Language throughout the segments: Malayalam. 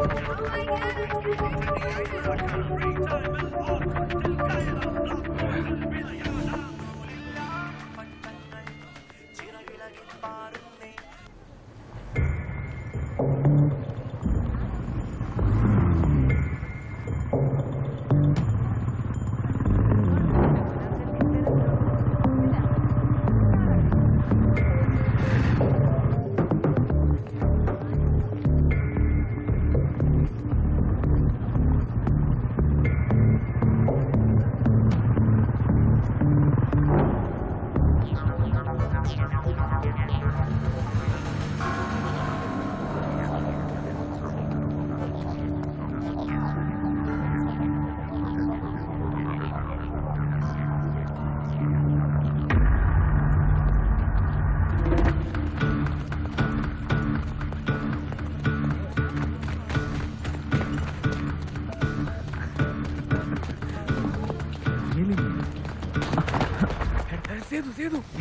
Oh my God.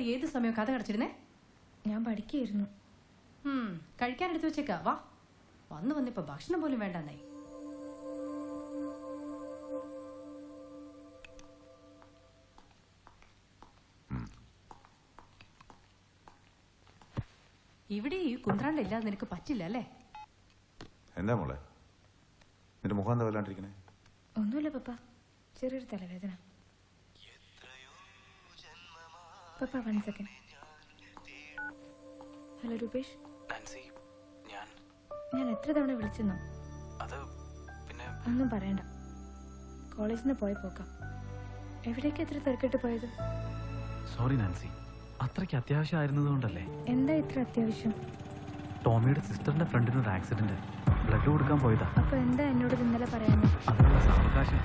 നീ ഏത് സമയം കഥ കടച്ചിരുന്നേ? ഞാൻ പഠിക്കുകയായിരുന്നു കഴിക്കാൻ എടുത്തു വെച്ചേക്ക. വാ. വന്നു വന്നിപ്പോ ഭക്ഷണം പോലും വേണ്ടെന്നായി. ഇവിടെ ഈ കുന്ത്രാണ്ട ഇല്ലാതെ നിനക്ക് പറ്റില്ല അല്ലേ? എന്താ മോളെ? നിന്റെ മുഖം എന്താ വല്ലാണ്ടിരിക്കണേ? ഒന്നുമില്ല പപ്പ. ചെറിയൊരു തലവേദന. പപ്പ one second hello Rupesh Nancy ഞാൻ. ഞാൻ എത്ര തവണ വിളിച്ചെന്നോ? അത് പിന്നെ ഒന്നും പറയണ്ട. കോളേജിൽ നിന്ന് പോയി പോക്കാം. എവിടേക്ക് എത്ര തിരക്കിട്ട് പോയത്? സോറി നാൻസി അത്രയ്ക്ക് അത്യാവശ്യമായിരുന്നതുകൊണ്ടല്ലേ എന്താ ഇത്ര അത്യാവശ്യം? ടോമിയുടെ സിസ്റ്ററിന്റെ ഫ്രണ്ടിന് ഒരു ആക്സിഡന്റ് ബ്ലഡ് കൊടുക്കാൻ പോയതാ. അപ്പൊ എന്താ എന്നോട് ഇന്നലെ പറയാനോ അതിനുള്ള സാവകാശം.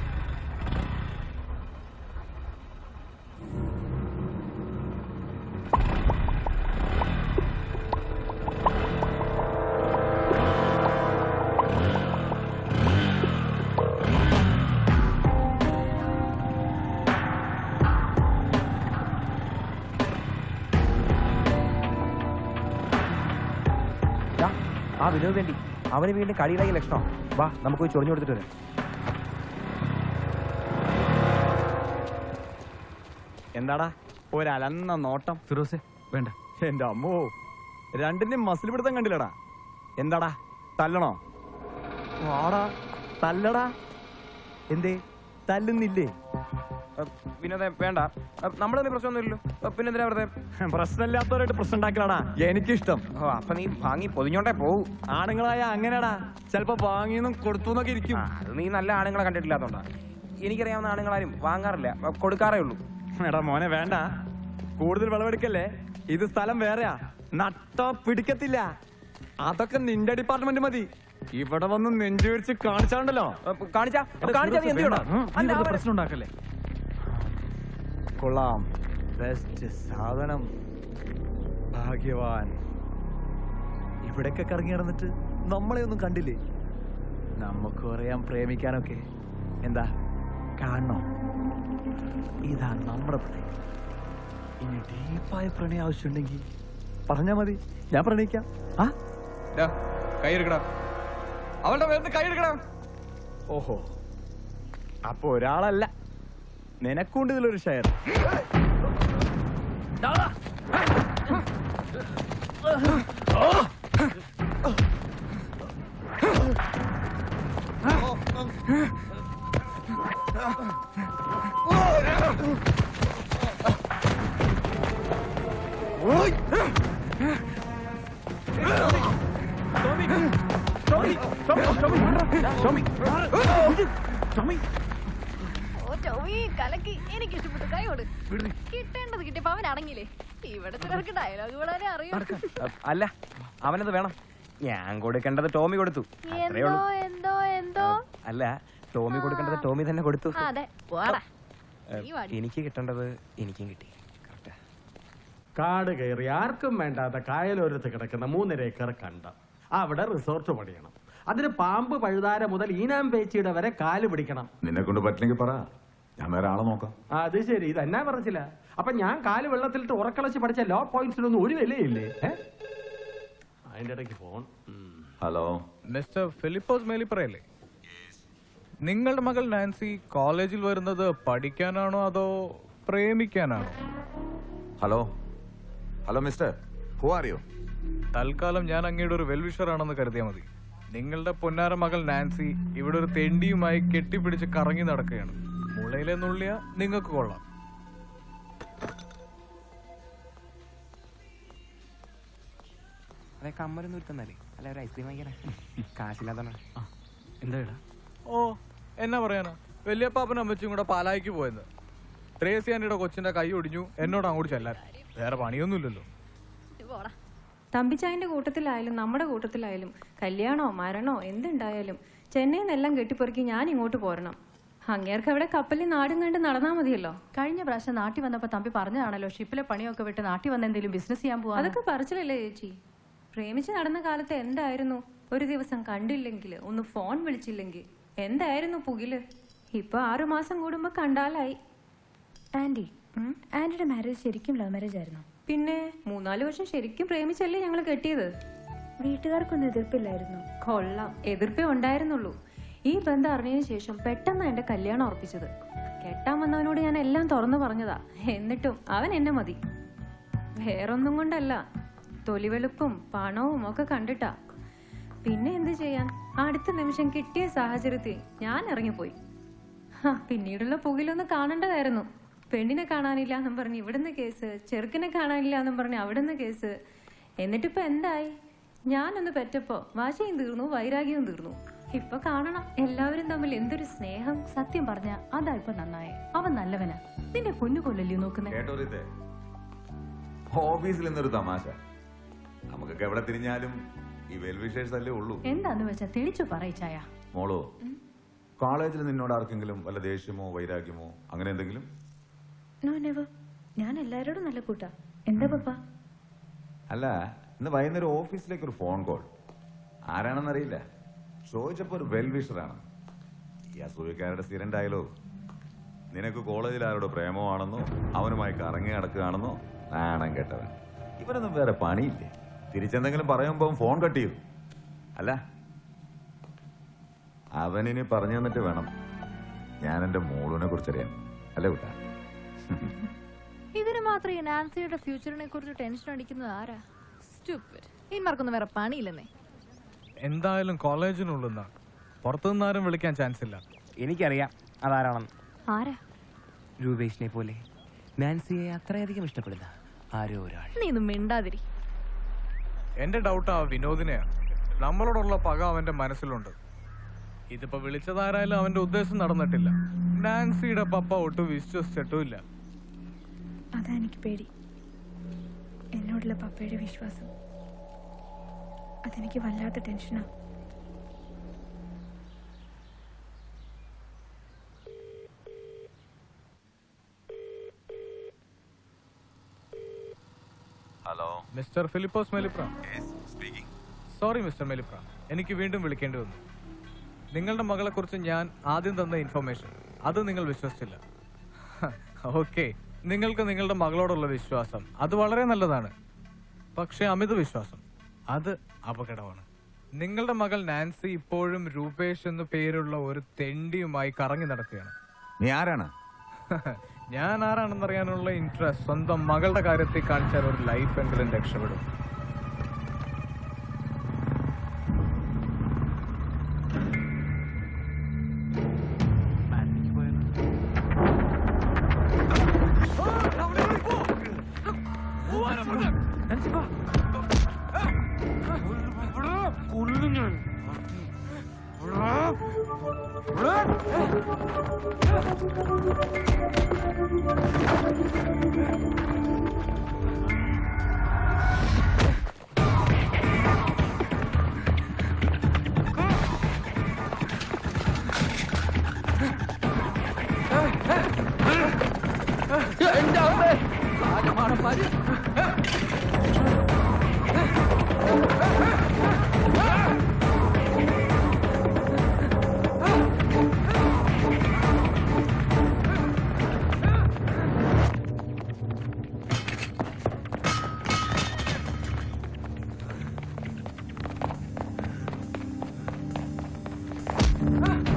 ആ വിനോദ് വേണ്ടി. അവന് വീണ്ടും കളിയിലായി ലക്ഷണം. വാ നമുക്ക് പോയി ചൊറിഞ്ഞു കൊടുത്തിട്ട് വരാം. എന്താടാ? ഒരലന്ന നോട്ടം. ഫിറോസെ വേണ്ട. എന്റെ അമ്മോ രണ്ടിന്റെയും മസിൽ പിടുത്തം കണ്ടില്ലടാ. എന്താടാ? തല്ലണോ? വാടാ തല്ലടാ. എന്തേ? തല്ലുന്നില്ലേ? വിനോദേ വേണ്ട. നമ്മളൊന്നും പ്രശ്നമൊന്നുമില്ലല്ലോ. പിന്നെ എന്തിനാ വെറുതെ? പ്രശ്നമില്ലാത്തവരായിട്ട് പ്രശ്നം ഉണ്ടാക്കലാടാ എനിക്കിഷ്ടം. ഓ അപ്പൊ നീ വാങ്ങി പൊതിഞ്ഞോണ്ടേ പോവും. ആണുങ്ങളായ അങ്ങനെയാടാ ചിലപ്പോ വാങ്ങിയെന്നും കൊടുത്തു എന്നൊക്കെ ഇരിക്കും. ആ, അത് നീ നല്ല ആണുങ്ങളെ കണ്ടിട്ടില്ലാത്തോണ്ടാ. എനിക്കറിയാവുന്ന ആണുങ്ങളാരും വാങ്ങാറില്ല. കൊടുക്കാറേ ഉള്ളൂ. എടാ മോനെ വേണ്ട. കൂടുതൽ വിളവെടുക്കല്ലേ? ഇത് സ്ഥലം വേറെയാ. നട്ടോ പിടിക്കത്തില്ല. അതൊക്കെ നിന്റെ ഡിപ്പാർട്ട്മെന്റ് മതി. ഇവിടെ വന്ന് നെഞ്ചു വിരിച്ച് കാണിച്ചാണ്ടല്ലോ കാണിച്ചാ? കാണിച്ചാ? പ്രശ്നം ഉണ്ടാക്കല്ലേ. കൊള്ളാം. ബെസ്റ്റ് സാധനം. ഭാഗ്യവാൻ. ഇവിടൊക്കെ കറങ്ങി നടന്നിട്ട്? നമ്മളെ ഒന്നും കണ്ടില്ലേ? നമുക്ക് അറിയാം പ്രേമിക്കാനൊക്കെ. എന്താ? കാണണോ. ഇതാണ് നമ്മുടെ പ്രണയം ഇനി ഡീപ്പായ പ്രണയം ആവശ്യമുണ്ടെങ്കിൽ പറഞ്ഞാ മതി. ഞാൻ പ്രണയിക്കാം. ആ? കൈയെടുക്കടാ. അവളുടെ കൈയെടുക്കടാ. ഓഹോ. അപ്പൊ ഒരാളല്ല. നിനക്കുണ്ട് ഇതിലൊരു ഷെയർ. ഓ ടോമി കലക്കി എനിക്ക് ഇഷ്ടപ്പെട്ടു കൈയോട് കിട്ടേണ്ടത് കിട്ടിയപ്പോ അവൻ അടങ്ങിയില്ലേ ഇവിടെ ചിലർക്ക് ഡയലോഗ് വളരെ അറിയാം. അല്ല അവനത് വേണം. ഞാൻ കൊടുക്കേണ്ടത് ടോമി കൊടുത്തു. എന്തോ എന്തോ എന്തോ? അല്ല ടോമി കൊടുക്കേണ്ടത് ടോമി തന്നെ കൊടുത്തു. അതെ. എനിക്ക് കിട്ടേണ്ടത് എനിക്കും കിട്ടി. കാട് കയറി ആർക്കും വേണ്ടാത്ത കായലോരത്ത് കിടക്കുന്ന മൂന്നര ഏക്കർ കണ്ട. അവിടെ റിസോർട്ട് പണിയണം. അതിന് പാമ്പ് പഴുതാര മുതൽ ഈനാം പേച്ചിയുടെ വരെ കാൽ പിടിക്കണം. നിന്നെ കൊണ്ട് പറ്റില്ലെങ്കിൽ പറ. ഞാൻ വേറെ ആളെ നോക്കാം അത് ശരി. ഇതെന്നാ പറഞ്ഞില്ല അപ്പൊ ഞാൻ കാൽ വെള്ളത്തിലിട്ട് ഉറക്കളച്ച് പഠിച്ച ലോ പോയിന്റ്സിനൊന്നും ഒരു വിലയില്ലേ? അതിന്റെ ഇടയ്ക്ക് ഫോൺ ഹലോ. മിസ്റ്റർ ഫിലിപ്പോസ് മേലിപ്പറയല്ലേ നിങ്ങളുടെ മകൾ നാൻസി കോളേജിൽ വരുന്നത് പഠിക്കാനാണോ അതോ പ്രേമിക്കാനാണോ? Hello. Hello mister. Who are you തൽക്കാലം ഞാൻ അങ്ങയുടെ ഒരു വെൽവിഷർ ആണെന്ന് കരുതിയാൽ മതി. നിങ്ങളുടെ പൊന്നാര മകൾ നാൻസി ഇവിടെ ഒരു തെണ്ടിയുമായി കെട്ടിപ്പിടിച്ച് കറങ്ങി നടക്കുകയാണ്. മുളയിലെ നുള്ളിയ നിങ്ങൾക്ക് കൊള്ളാം. അതെ കമ്മലൊന്നും ഒരുത്തന്നല്ലേ അല്ല ഒരു ഐസ്ക്രീം വാങ്ങിക്കണേ. കാശില്ലാത്തണ എന്താ ഇടാ? ഓ എന്നാ പറയാനാ? വലിയപ്പാപ്പനും അമ്മച്ചും കൂടെ പാലായിക്ക് പോയെന്ന്. ത്രേസി ആന്റിയുടെ കൊച്ചിന്റെ കൈ ഒടിഞ്ഞു എന്നോട് അങ്ങോട്ട് ചെല്ലാൻ. വേറെ പണിയൊന്നുമില്ലല്ലോ. പോടാ. തമ്പിച്ചായന്റെ കൂട്ടത്തിലായാലും നമ്മുടെ കൂട്ടത്തിലായാലും കല്യാണോ മരണോ എന്തുണ്ടായാലും ചെന്നൈന്നെല്ലാം നിന്നെല്ലാം കെട്ടിപ്പൊറുക്കി ഞാൻ ഇങ്ങോട്ട് പോരണം. അങ്ങേർക്ക് അവിടെ കപ്പലിൽ നാടും കണ്ട് നടന്നാ മതിയല്ലോ? കഴിഞ്ഞ പ്രാവശ്യം നാട്ടിൽ വന്നപ്പോ തമ്പി പറഞ്ഞതാണല്ലോ ഷിപ്പിലെ പണിയൊക്കെ വിട്ട് നാട്ടിൽ വന്ന എന്തെങ്കിലും ബിസിനസ് ചെയ്യാൻ പോവാ അതൊക്കെ പറച്ചിലല്ലേ ചേച്ചി? പ്രേമിച്ച് നടന്ന കാലത്ത് എന്തായിരുന്നു? ഒരു ദിവസം കണ്ടില്ലെങ്കിൽ ഒന്ന് ഫോൺ വിളിച്ചില്ലെങ്കിൽ എന്തായിരുന്നു പുകിൽ? ഇപ്പൊ ആറു മാസം കൂടുമ്പോ കണ്ടാലായി. ആന്റി ആന്റിയുടെ മാരേജ് ശരിക്കും ലവ് മാരേജ് ആയിരുന്നു? പിന്നെ മൂന്നാൽ വർഷം ശരിക്കും പ്രേമിച്ചല്ലേ ഞങ്ങൾ കെട്ടിയത്? വീട്ടുകാർക്കൊന്നും എതിർപ്പില്ലായിരുന്നു. കൊള്ളാം എതിർപ്പേ ഉണ്ടായിരുന്നുള്ളൂ. ഈ ബന്ധം അറിഞ്ഞതിന് ശേഷം പെട്ടെന്ന് എന്റെ കല്യാണം ഉറപ്പിച്ചത്. കെട്ടാൻ വന്നവനോട് ഞാൻ എല്ലാം തുറന്നു പറഞ്ഞതാ. എന്നിട്ടും അവൻ എന്നെ മതി. വേറൊന്നും കൊണ്ടല്ല. തൊലിവെളുപ്പും പണവും ഒക്കെ കണ്ടിട്ടാ. പിന്നെ എന്ത് ചെയ്യാൻ? അടുത്ത നിമിഷം കിട്ടിയ സാഹചര്യത്തിൽ ഞാൻ ഇറങ്ങിപ്പോയി. പിന്നീടുള്ള പുകയിലൊന്ന് കാണേണ്ടതായിരുന്നു. പെണ്ണിനെ കാണാനില്ല എന്നും പറഞ്ഞ് ഇവിടുന്ന് കേസ് ചെറുക്കനെ കാണാനില്ല എന്നും പറഞ്ഞ് അവിടുന്ന് കേസ്. എന്നിട്ടിപ്പോ എന്തായി? ഞാനൊന്ന് പെറ്റപ്പോ വാശിയും തീർന്നു വൈരാഗ്യവും തീർന്നു. ഇപ്പൊ കാണണം. എല്ലാവരും തമ്മിൽ എന്തൊരു സ്നേഹം? സത്യം പറഞ്ഞ അതാ ഇപ്പൊ നന്നായി. അവൻ നല്ലവനാ. നിന്റെ പൊന്നു കൊല്ലല്ലേ നോക്കുന്നേ? കേട്ടോ റീത്തെ. ഓഫീസിൽ നിന്നൊരു തമാശ. നമുക്കൊക്കെ എവിടെ തിരിഞ്ഞാലും ഈ വെൽവിഷേഴ്സ് അല്ലേ ഉള്ളൂ. എന്താന്ന് വെച്ചാ തെളിച്ചു പറയിച്ചായ മോളോ കോളേജിൽ നിന്നോട് ആർക്കെങ്കിലും വല്ല ദേഷ്യമോ വൈരാഗ്യമോ അങ്ങനെ എന്തെങ്കിലും? നോ നെവർ ഞാൻ എല്ലാരോടും നല്ല കൂട്ടാ. എന്താ പപ്പ? അല്ല ഇന്ന് വൈകുന്നേരം ഓഫീസിലേക്ക് ഒരു ഫോൺ കോൾ. ആരാണെന്നറിയില്ല. ചോദിച്ചപ്പോ ഒരു വെൽവിഷറാണ് ഈ അസൂയക്കാരുടെ സ്ഥിരം ഡയലോഗ് നിനക്ക് കോളേജിൽ ആരോട് പ്രേമമാണെന്നോ അവനുമായി കറങ്ങി നടക്കുകയാണെന്നോ നാണം കേട്ടവൻ. ഇവനൊന്നും വേറെ പണിയില്ലേ? തിരിച്ചെന്തെങ്കിലും പറയുമ്പോൾ ഫോൺ കട്ട് ചെയ്തു അല്ല അവനിനി പറഞ്ഞു തന്നിട്ട് വേണം. ഞാൻ എന്റെ മോളിനെ കുറിച്ചറിയാൻ അല്ലേ കുട്ടാ? ഇതിന് മാത്രം നാൻസിയുടെ ഫ്യൂച്ചറിനെ കുറിച്ച് ടെൻഷൻ അടിക്കുന്നത് ആരാ? സ്റ്റുപ്പിഡ് ഇന്മാർക്കൊന്നും വേറെ പണിയില്ലെന്നേ. എന്തായാലും കോളേജിനുള്ള പുറത്തുനിന്ന് ആരും വിളിക്കാൻ ചാൻസ് ഇല്ല. എനിക്കറിയാം. അതാരാണെന്ന്. ആരാ? രൂപേഷിനെ പോലെ. നാൻസിയെ അത്രയധികം ഇഷ്ടപ്പെടുന്ന ആരോ ഒരാൾ. നീ ഒന്നും മിണ്ടാതിരി. എന്റെ ഡൗട്ട് ആ വിനോദിനെയാണ് നമ്മളോടുള്ള പക അവന്റെ മനസ്സിലുണ്ട്. ഇതിപ്പോ വിളിച്ചതാരായാലും അവന്റെ ഉദ്ദേശം നടന്നിട്ടില്ല. നാൻസിയുടെ പപ്പ ഒട്ടും വിശ്വസിച്ചിട്ടുമില്ല അതാ എനിക്ക് പേടി. എന്നോടുള്ള പപ്പയുടെ വിശ്വാസം. അതെനിക്ക് വല്ലാത്ത ടെൻഷനാ hello mister Philipose മെലിപ്ര. Sorry mister മെലിപ്ര. എനിക്ക് വീണ്ടും വിളിക്കേണ്ടി വന്നു. നിങ്ങളുടെ മകളെ കുറിച്ച് ഞാൻ ആദ്യം തന്ന ഇൻഫർമേഷൻ അത് നിങ്ങൾ വിശ്വസിച്ചില്ല. ഓക്കെ നിങ്ങൾക്ക് നിങ്ങളുടെ മകളോടുള്ള വിശ്വാസം. അത് വളരെ നല്ലതാണ്. പക്ഷെ അമിത വിശ്വാസം. അത് അപകടമാണ്. നിങ്ങളുടെ മകൾ നാൻസി ഇപ്പോഴും രൂപേഷ് എന്നു പേരുള്ള ഒരു തെണ്ടിയുമായി കറങ്ങി നടക്കുകയാണ്. നീ ആരാണ്? ഞാൻ ആരാണെന്നറിയാനുള്ള ഇൻട്രസ്റ്റ് സ്വന്തം മകളുടെ കാര്യത്തിൽ കാണിച്ചാൽ ഒരു ലൈഫ് എങ്കിലും രക്ഷപ്പെടും. Get in down there! God, I'm out of Ah!